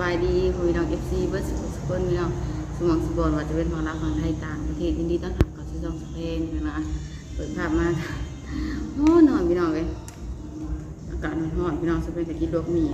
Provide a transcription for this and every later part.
บายดีคุยน้องเอฟซีเบิร์ดสุขสุขคนพี่น้องสมองสมบูรณ์ว่าจะเป็นของเราฝั่งไทยต่างประเทศยินดีต้อนรับเข้าสู่ช่องสเปนนะเปิดภาพมาโอ้นอนพี่น้องเลยอากาศมันร้อนพี่น้องสเปนจะกินลวกหมี่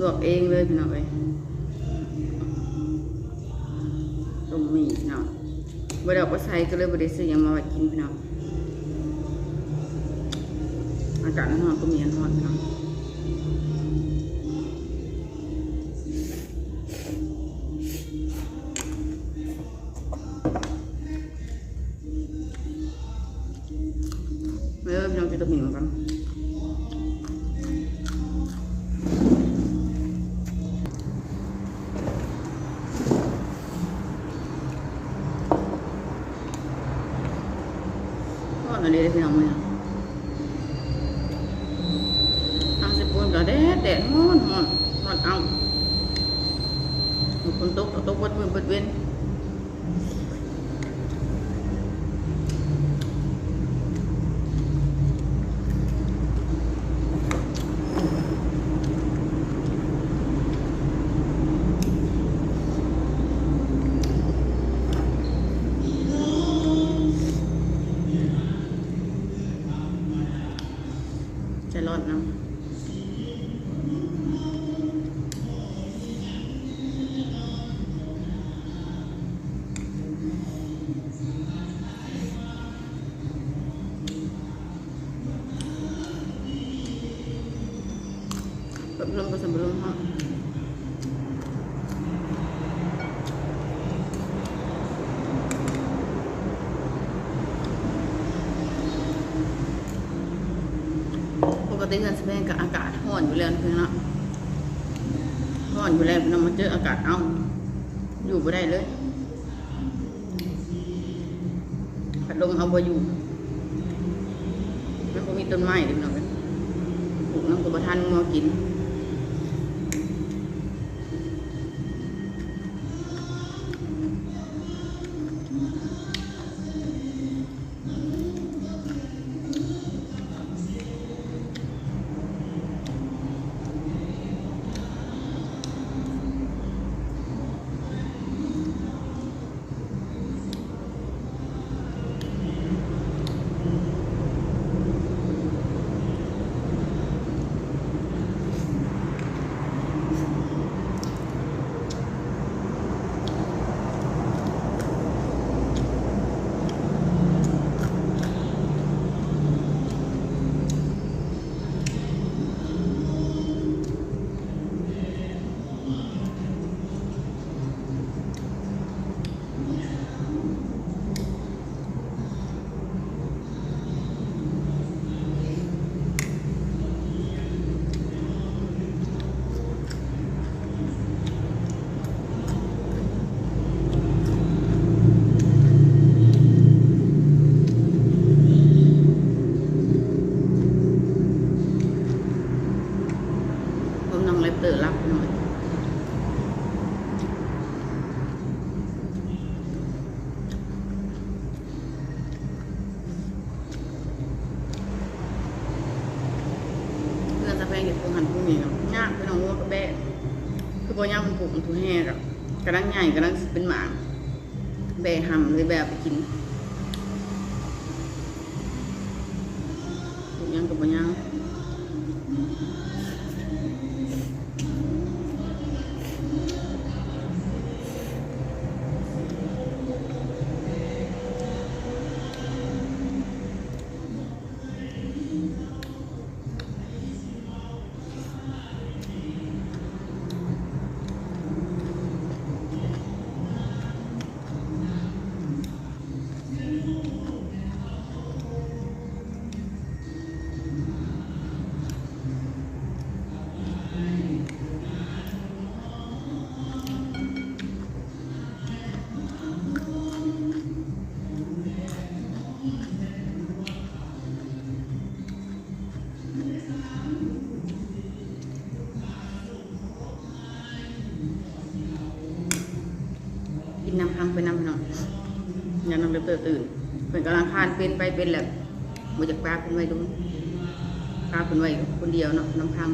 ลวกเองเลยพี่น้องเลยต้มหมี่พี่น้องบ่ได้เอาไปใส่ก็เลยบ่ได้ซื้อยังมาไว้กินพี่น้องอากาศมันร้อนก็มีอันร้อนพี่น้อง ออพี่น้องจะตะหมิ่นกันก็นั่นเลยพี่น้องมื แบบลมก็สมบูรณ์ฮะปกติเงินสเปนกับอากาศร้อนอยู่แล้วเพื่อนเนาะร้อนอยู่แล้วเรามาเจออากาศเอาอยู่ไม่ได้เลยพัดลมเอาไปอยู่มันก็มีต้นไม้ดิบเนาะปลูกน้ำกบทันงอกิน คือพอยากมันปลูกมันถูแห้กับกระดังใหญ่กระดังเป็นหมางแบะหำเลยแบะไปกินยังกับยัง เตอตื่นเป็นกำลังคานเป็นไปเป็นแหละมาจากปลาเป็นไว้ดูปลาเป็นไว้คนเดียวเนาะน้ำพัง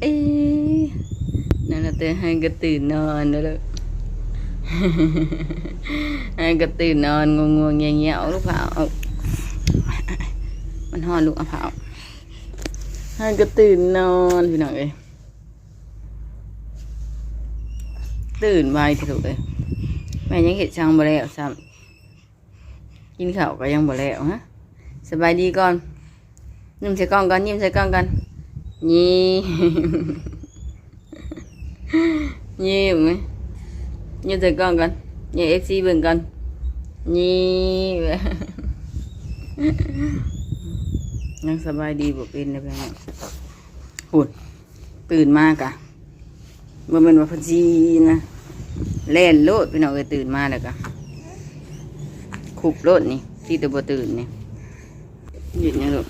เอนั่นแหละเตให้ก็ตื่นนอนแล้วลูกให้ก็ตื่นนอนงงๆเงี้ยๆลูกเผามันห่อนลูกเอาเผาให้ก็ตื่นนอนพี่น้องเอ้ยตื่นไวที่สุดเลยแม่ยังเห็ดช่างบ่แล้วซ้ำกินข้าวก็ยังบ่แล้วฮะสบายดีก่อนยิ้มใส่กล้องก่อนยิ้มใส่กล้องกัน ยิ้มยิ้มไหมยิ้มใส่กล้องกันยิ้มเอฟซีเบิ่งกันยิ้มยังสบายดีบ่เป็นเลยเพื่อนหุ่นตื่นมากอะเมื่อมันว่าพนจีนะเล่นโลดพี่น้องเอ้ยตื่นมาแล้วกะขุบโลดนี่ที่ตัวบ่ตื่นนี่หยุดยังลูก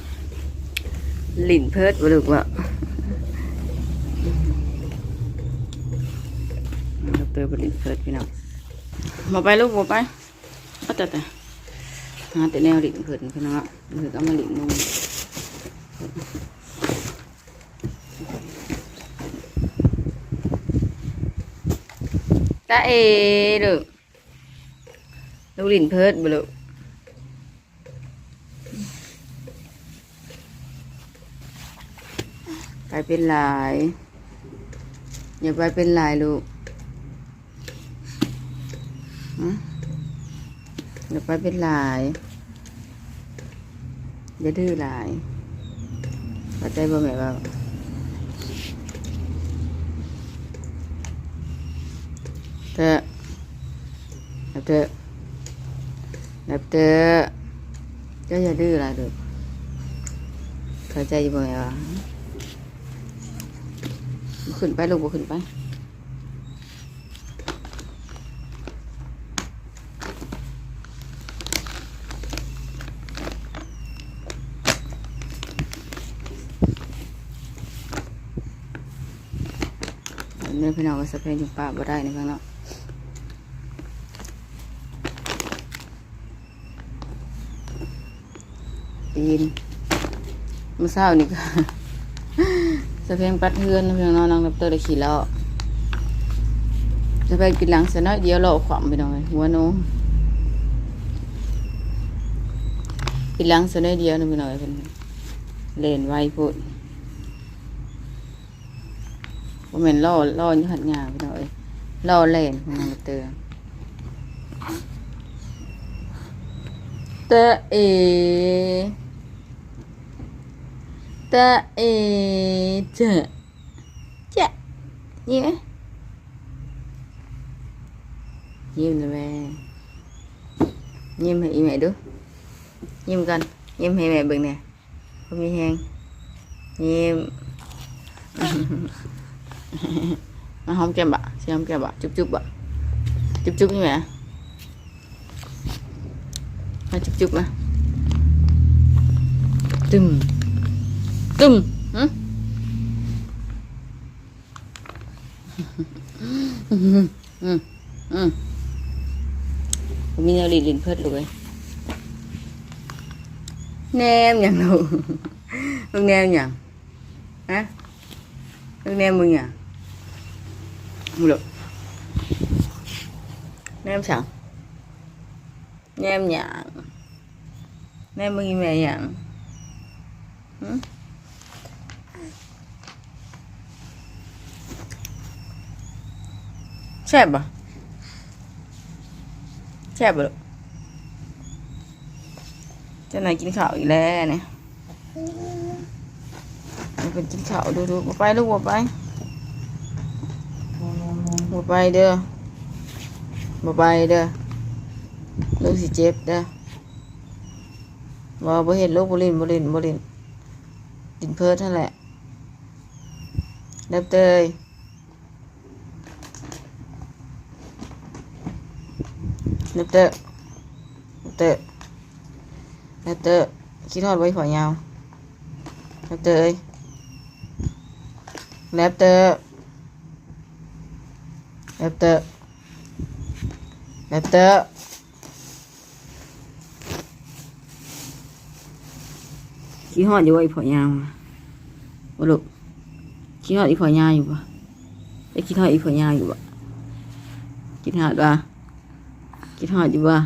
หลินเพิดบลูกว่าดอกเตอร์บ่ลิ้นเพิดพี่น้องบ่ไปลูกบ่ไปเอาแต่แต่หาแต่แนวหลินเพิดพี่น้องอะคือก็มาลิ้นนมตาเอลูกลูกลิ้นเพิดบลูก ไปเป็นหลาย อย่าไปเป็นหลายลูกอย่าไปเป็นหลาย อย่าดื้อหลายเข้าใจบ่แม่ว่าเธอเธอเธอเจ้าอย่าดื้ออะไรดูเข้าใจบ่ไงวะบ่ ขึ้นไปลูกบ่ขึ้นไปเนื้อพี่น้องก็สะเพนอยู่ป่าบ่ได้ในข้างนอกปีนเมื่อเช้านี่ก็ สะเพงปัดเทือนเพียงนอนนังรับเตอร์ได้ขี่ล้อสะเพงกินหลังเสยน้อยเดียวเราขวามไปหน่อยหัวโน้กินหลังเสยน้อยเดียวนึงไปหน่อยเป็นเลนไวพูดว่าแม่นล่อล่ออยี่หัดงาไปหน่อยล่อเลนของนางรับเตอร์เตอเอ ตาเอเจเจ๊ยิ้มไหมยิ้มเลยแม่ยิ้มให้อีแม่ดูยิ้มกันยิ้มให้แม่เบิ่งเนี่ ยเขามีแหงยิ้มมาหอมแก้มบะเสียหอมแก้มบะจุ๊บจุ๊บบะจุ๊บจุ๊บนี่ แซ่บบ่แซ่บบ่จะไหนกินข้าวอีกแล้วเนี่ยมันเป็นกินข้าวดูดูไปลูกบัวไปบัวไปเด้อบัวไปเด้อลูกสิเจ็บเด้อบ่บ่เห็นลูกบ่ลินบ่ลินบ่ลินดินเพิร์ดนั่นแหละเล็บเตย เล็บเตอร์เล็บเตอร์เล็บเตอร์คิดทอดไว้หัวยาวเล็บเตอร์เอ้ยเคิดหอดอีพ่า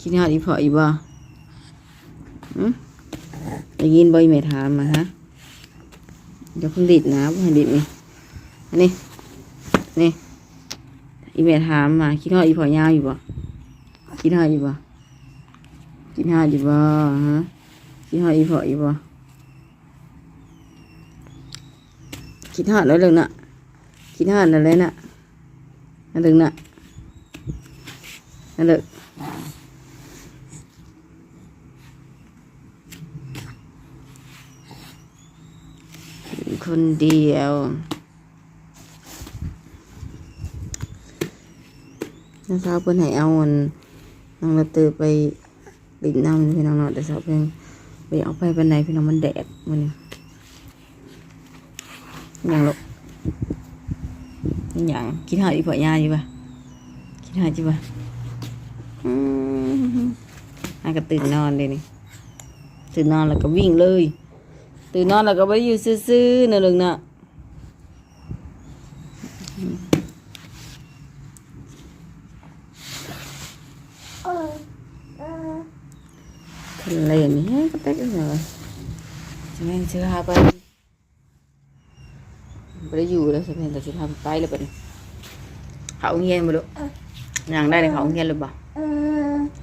คิดฮอดอีพอยาอยู่ปะคิดฮอดปะคิดฮอดอยู่ปะคิดฮอดอีพ่ออยู่ปะอืมได้ยินบ่อยแม่ถามมาฮะเดี๋ยวเพิ่งดิดนะเพิ่งให้ดิดนี่นี่นี่อีแม่ถามมาคิดฮอดอีพอยาวอยู่ปะคิดฮอดอยู่ปะคิดฮอดอยู่ปะฮะคิดฮอดอีพออยู่ปะคิดฮอดแล้วเรื่องน่ะคิดฮอดอะไรน่ะนั่นเรื่องน่ะ นั่นเรื่องคนเดียวน้าสาวเพิ่อนให้เอาอันน้องละเตอไปดินน้ำพี่น้องเนาะแต่สาวเพิ่นไปเอาไปปันไหนพี่น้องมันแดดมันนี่ยังลูกยังคิดหาอีพ่อยาอยู่ะคิดหาจิปะ อืมอากก็ตื่นนอนเลยนี่ตื่นนอนแล้วก็วิ่งเลย ตื่นนอนแล้วก็ไปอยู่ซื่อๆนะลุงนะทะเลนี่ยก็เต๊กเลยจะแม่งเชื่อหาไปไม่ได้อยู่แล้วสะเพนแต่ชุดทำไปเลยเป็นเขาเงียนมาดู ยังได้เลยเขาเงียนหรือเปล่า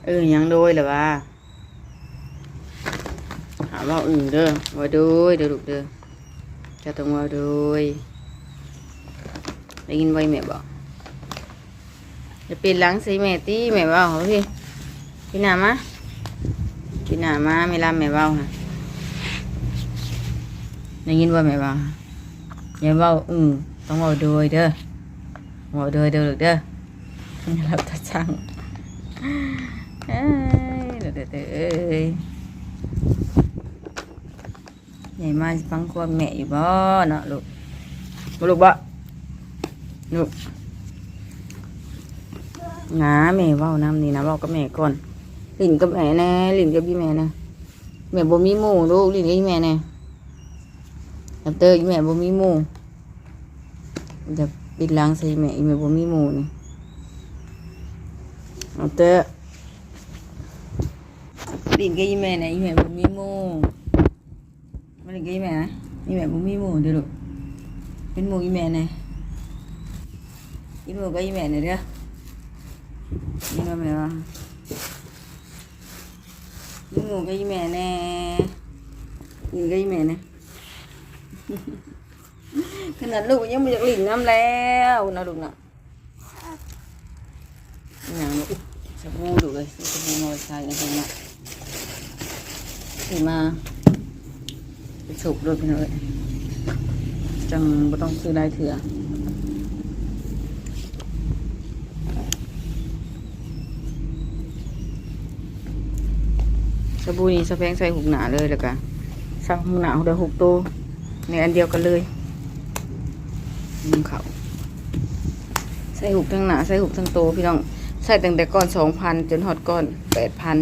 เออยังโดยหรือว่าหาว่าอื่นเด้อว่าโดยเด้อลูกเด้อจะต้องว่าโดยได้ยิ นี่เราตาช่างเอ้ยเด้อเด้อเด้ยใหญ่มาสิฟังความแม่อยู่บ่เนาะลูกบ่ลูกบ่ลูกหนาแม่เว้าน้ำนี่นะเว้ากับแม่ก่อนลินกับแม่แน่ลินกับพี่แม่แน่แม่บ่มีหมู่ลูกลินกับพี่แม่แน่เตยอีแม่บ่มีหมูจะปิดล้างใส่แม่แม่บ่มีหมูนี่ น้ำเตยปิดกับอีแม่นะอีแม่บ่มีมูมาเล่นกับอีแม่นะอีแม่บ่มีมูเด้อลูกเป็นมูอีแม่นะกินหมูกับอีแม่นะเด้อนี่ว่าแม่ว่ากินหมูกับอีแม่น่กินกับอีแม่นะขนาดลูกยังไม่อยากหลิงน้ำแล้วนะลูกนะอย่างลูก สบู่ดูเลยสบู่มาไว้ใช้กันนะซื้อมาไปฉุบด้วยพี่น้องเอ้ยจังไม่ต้องซื้อได้เถื่อสบู่นี้สะแพงใส่หุกหนาเลยแล้วกันสั่งหุกหนาเดี๋ยวหกตัวในอันเดียวกันเลยนึ่งเขาใส่หุบทั้งหนาใส่หุบทั้งโตพี่น้อง ใส่ตั้งแต่ก้อนสองพันจนหอดก้อนแปดพัน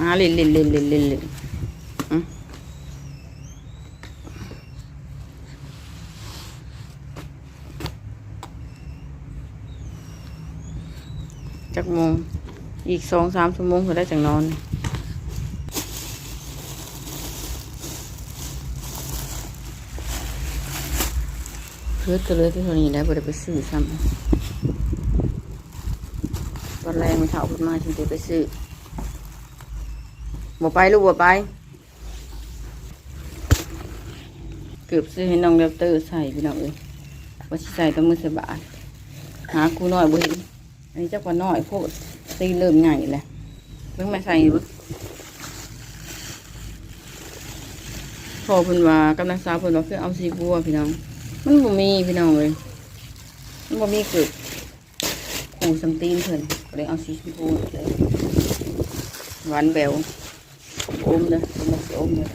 อ่าลินลินลินลินลินลินจักโมง อีกสองสามชั่วโมงก็ได้จังนอน พื่อก็เลยที่เท่านี้แล้วบ่ได้ไปซื้อซ้ำวันแรกมันเท่าขึ้นมาถึงจะไปซื้อบ่ไปลูกบ่ไป เกือบซื้อให้น้องเลเตอร์ใส่พี่น้องเอ้ยว่าใส่ต้องมือสบาทหาครูน้อยบ่เห็นอันนี้เจ้าว่าน้อยโพดตีเริ่มใหญ่แล้วเพิ่งมาใส่อยู่พอเพิ่นว่ากำลังสาวเพิ่นว่าคือเอาสีบัวพี่น้อง มันบ่มีพี่น้องเลยมันบ่มีเกิดขู่สัมตีนเพิ่นก็เลยเอาสีชมพูเลยหวานแบวอมเลยอมเลยอมเลย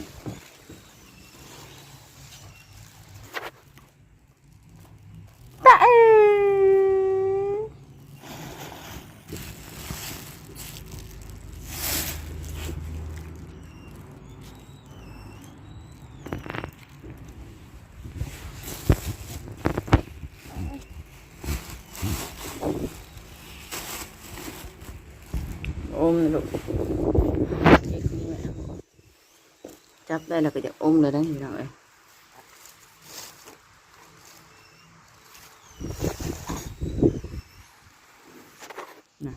ตาเอ๋ มนะลูกเอ็กซ์นี่แม่จับได้ แล้วก็จะอมเลยนะพี่น้องเอ้ยนะ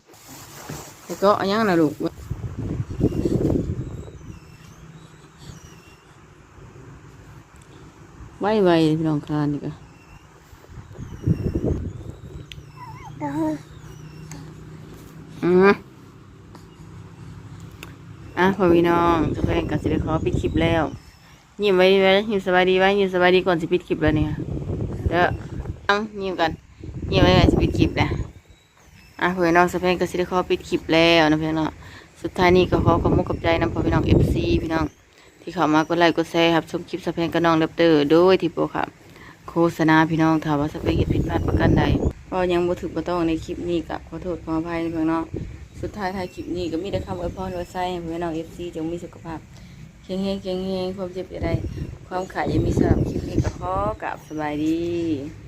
แล้วก็อันยังนะลูกไว้ไว้พี่น้องคลานนี่ก็ อืมอะ พอพี่น้องจะแข่งกับสิได้ขอปิดคลิปแล้วยิ้มไว้ดีไว้ยิ้มสบายดีไว้ยิ้มสบายดีก่อนสิปิดคลิปแล้วเนี่ยเด้อเอายิ้มกันยิ้มไว้ไว้สิปิดคลิปแล้วอะพอพี่น้องสะแพงก็สิได้ขอปิดคลิปแล้วนะพี่น้องสุดท้ายนี้ก็ขอขอบคุณกับใจนำพอพี่น้อง FC พี่น้อง ที่เข้ามากดไลค์กดแชร์ครับชมคลิปสะแพงกับน้องเล็บเตอร์โดยที่โปรครับโฆษณาพี่น้องถามว่าสะแพงเห็นผิดพลาดประกันใดก็ยังบ่ถึกบ่ต้องในคลิปนี้กับขอโทษขออภัยพี่น้อง สุดท้ายท้ายคลิปนี้ก็มีแต่คำอวยพรไว้ใส่ให้พี่น้องเอฟซีจงมีสุขภาพแข็งแรงแข็งแรงความเจ็บอะไรความขายยังมีสำหรับคลิปนี้ก็ขอกลับสบายดี